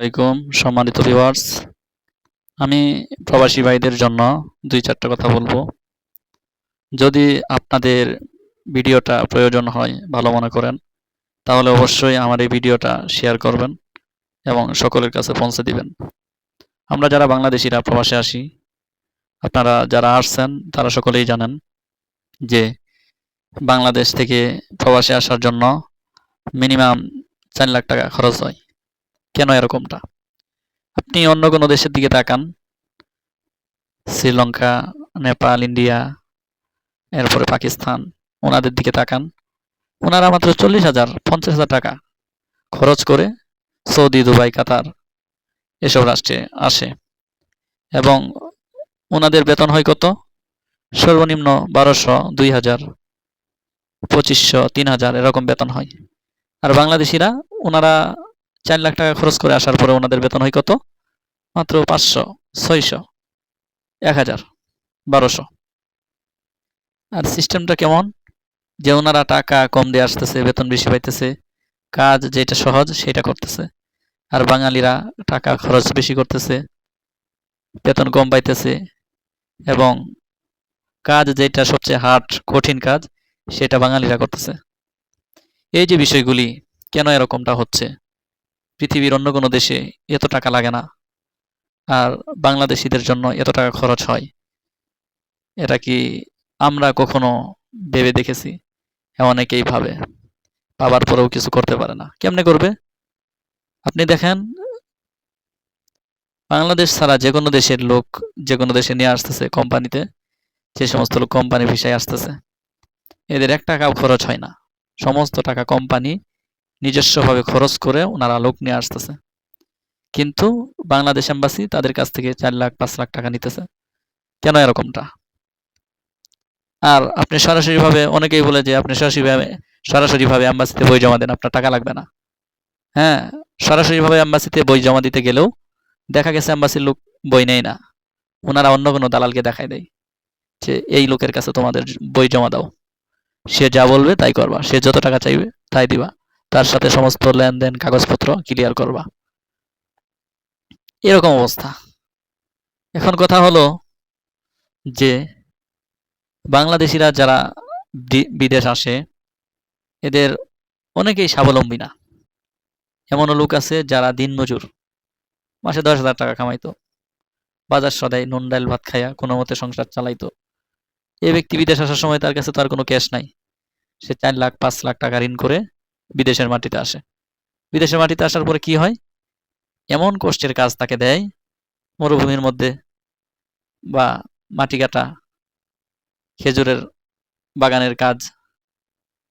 আলাইকুম, সম্মানিত ভিউয়ার্স আমি প্রবাসী ভাইদের জন্য দুই চারটা কথা বলব। যদি আপনাদের ভিডিওটা প্রয়োজন হয়, ভালো মনে করেন, তাহলে অবশ্যই আমার এই ভিডিওটা শেয়ার করবেন এবং সকলের কাছে পৌঁছে দিবেন। আমরা যারা বাংলাদেশিরা, প্রবাসে আসি, আপনারা যারা আসছেন, তারা সকলেই জানেন যে বাংলাদেশ থেকে প্রবাসে আসার জন্য মিনিমাম চার লাখ টাকা খরচ হয়। কেন এরকমটা? আপনি অন্য কোনো দেশের দিকে তাকান। শ্রীলঙ্কা, নেপাল, ইন্ডিয়া, এরপরে পাকিস্তান, ওনাদের দিকে তাকান। ওনারা মাত্র চল্লিশ হাজার, পঞ্চাশ হাজার টাকা খরচ করে সৌদি, দুবাই, কাতার এসব রাষ্ট্রে আসে। এবং ওনাদের বেতন হয় কত? সর্বনিম্ন বারোশো, দুই হাজার, পঁচিশশো, তিন হাজার এরকম বেতন হয়। আর বাংলাদেশিরা, ওনারা চার লাখ টাকা খরচ করে আসার পরে ওনাদের বেতন হয় কত? মাত্র পাঁচশো, ছয়শো, এক হাজার, বারোশো। আর সিস্টেমটা কেমন? যে ওনারা টাকা কম দিয়ে আসতেছে, বেতন বেশি পাইতেছে, কাজ যেটা সহজ সেটা করতেছে। আর বাঙালিরা টাকা খরচ বেশি করতেছে, বেতন কম পাইতেছে, এবং কাজ যেটা সবচেয়ে হার্ড কঠিন কাজ, সেটা বাঙালিরা করতেছে। এই যে বিষয়গুলি, কেন এরকমটা হচ্ছে? পৃথিবীর অন্য কোনো দেশে এত টাকা লাগে না। আর বাংলাদেশিদের জন্য এত টাকা খরচ হয়। এটা কি আমরা কখনো ভেবে দেখেছি? অনেকেই ভাবে। ভাবার পরেও কিছু করতে পারে না। কেমনে করবে? আপনি দেখেন, বাংলাদেশ ছাড়া যে কোনো দেশের লোক যে কোনো দেশে নিয়ে আসতেছে কোম্পানিতে, যে সমস্ত লোক কোম্পানি ভিসায় আসতেছে, এদের এক টাকাও খরচ হয় না। সমস্ত টাকা কোম্পানি নিজস্বভাবে খরচ করে ওনারা লোক নিয়ে আসতেছে। কিন্তু বাংলাদেশ এম্বাসি তাদের কাছ থেকে চার লাখ, পাঁচ লাখ টাকা নিতেছে। কেন এরকমটা? আর আপনি সরাসরি ভাবে অনেকেই বলে যে আপনি সরাসরি ভাবে সরাসরি ভাবে এম্বাসিতে বই জমা দেন, আপনার টাকা লাগবে না। হ্যাঁ সরাসরি ভাবে এম্বাসিতে বই জমা দিতে গেলেও দেখা গেছে এম্বাসির লোক বই নেয় না। ওনারা অন্য কোনো দালালকে দেখায় দেয় যে, এই লোকের কাছে তোমাদের বই জমা দাও। সে যা বলবে তাই করবা। সে যত টাকা চাইবে তাই দিবা। তার সাথে সমস্ত লেনদেন কাগজপত্র ক্লিয়ার করবা। এরকম অবস্থা। এখন কথা হলো যে, বাংলাদেশিরা যারা বিদেশ আসে, এদের অনেকেই স্বাবলম্বী না। এমনও লোক আছে যারা দিনমজুর, মাসে দশ হাজার টাকা কামাইতো, বাজার সদাই নুন, ডাল, ভাত খাইয়া কোনো মতে সংসার চালাইতো। এই ব্যক্তি বিদেশ আসার সময় তার কাছে তো আর কোনো ক্যাশ নাই। সে চার লাখ, পাঁচ লাখ টাকা ঋণ করে বিদেশের মাটিতে আসে। বিদেশের মাটিতে আসার পরে কি হয়? এমন কষ্টের কাজ তাকে দেয়, মরুভূমির মধ্যে বা মাটি কাটা, খেজুরের বাগানের কাজ।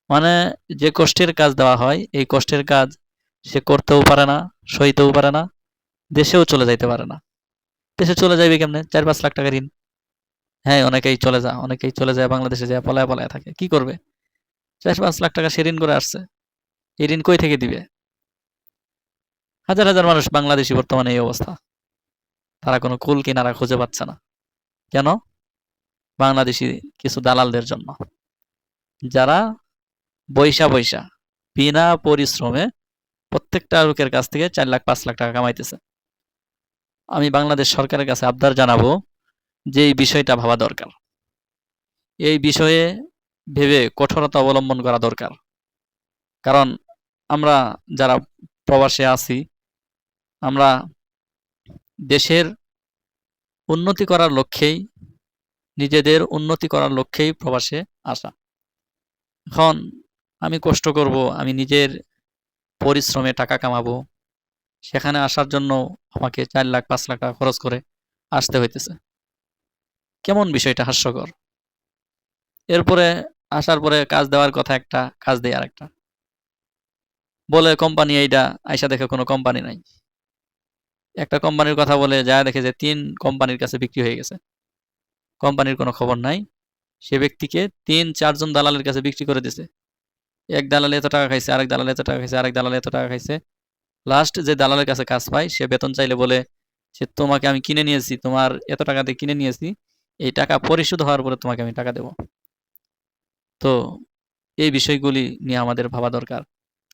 মানে যে কষ্টের কাজ দেওয়া হয়, এই কষ্টের কাজ সে করতেও পারে না, সইতেও পারে না, দেশেও চলে যাইতে পারে না। দেশে চলে যাইবে কেমনে? চার পাঁচ লাখ টাকা ঋণ। হ্যাঁ অনেকেই চলে যা, অনেকেই চলে যায়, বাংলাদেশে যায় পলায় পলায় থাকে। কি করবে? চার পাঁচ লাখ টাকা সে ঋণ করে আসছে। এই ঋণ কই থেকে দিবে? হাজার হাজার মানুষ বাংলাদেশি বর্তমানে এই অবস্থা। তারা কোনো কুল কিনারা খুঁজে পাচ্ছে না। কেন? বাংলাদেশি কিছু দালালদের জন্য। যারা বৈশা বৈশা, বিনা পরিশ্রমে প্রত্যেকটা লোকের কাছ থেকে চার লাখ, পাঁচ লাখ টাকা কামাইতেছে। আমি বাংলাদেশ সরকারের কাছে আবদার জানাব যে এই বিষয়টা ভাবা দরকার। এই বিষয়ে ভেবে কঠোরতা অবলম্বন করা দরকার। কারণ আমরা যারা প্রবাসে আছি, আমরা দেশের উন্নতি করার লক্ষ্যেই, নিজেদের উন্নতি করার লক্ষ্যেই প্রবাসে আসা। এখন আমি কষ্ট করব, আমি নিজের পরিশ্রমে টাকা কামাবো। সেখানে আসার জন্য আমাকে চার লাখ, পাঁচ লাখ টাকা খরচ করে আসতে হইতেছে। কেমন বিষয়টা হাস্যকর? এরপরে, আসার পরে কাজ দেওয়ার কথা একটা, কাজ দেয় আর একটা বলে কোম্পানি এইটা আইসা দেখে কোনো কোম্পানি নাই। একটা কোম্পানির কথা বলে যা দেখে যে তিন কোম্পানির কাছে বিক্রি হয়ে গেছে। কোম্পানির কোনো খবর নাই। সে ব্যক্তিকে তিন চারজন দালালের কাছে বিক্রি করে দিছে। এক দালাল এত টাকা খাইছে, আরেক দালাল এত টাকা খাইছে, আরেক দালাল এত টাকা খাইছে। লাস্ট যে দালালের কাছে কাজ পায়, সে বেতন চাইলে বলে যে, তোমাকে আমি কিনে নিয়েছি, তোমার এত টাকা দিয়ে কিনে নিয়েছি। এই টাকা পরিশোধ হওয়ার পরে তোমাকে আমি টাকা দেব। তো এই বিষয়গুলি নিয়ে আমাদের ভাবা দরকার।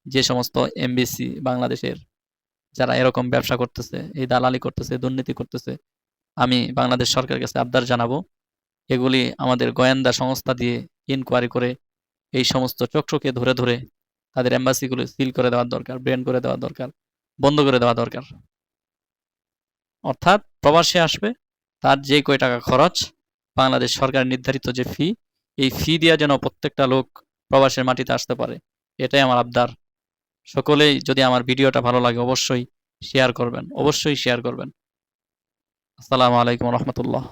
যে সমস্ত এমবিসি বাংলাদেশের যারা এরকম ব্যবসা করতেছে, এই দালালি করতেছে, দুর্নীতি করতেছে, আমি বাংলাদেশ সরকারের কাছে আবদার জানাব, এগুলি আমাদের গোয়েন্দা সংস্থা দিয়ে ইনকোয়ারি করে এই সমস্ত চক্রকে ধরে ধরে তাদের এম্বাসিগুলো সিল করে দেওয়ার দরকার ব্রেন করে দেওয়া দরকার, বন্ধ করে দেওয়া দরকার। অর্থাৎ প্রবাসে আসবে, তার যে কয় টাকা খরচ, বাংলাদেশ সরকার নির্ধারিত যে ফি এই ফি দিয়া যেন প্রত্যেকটা লোক প্রবাসের মাটিতে আসতে পারে, এটাই আমার আবদার। সকলেই যদি আমার ভিডিওটা ভালো লাগে অবশ্যই শেয়ার করবেন, অবশ্যই শেয়ার করবেন। আসসালামু আলাইকুম রহমতুল্লাহ।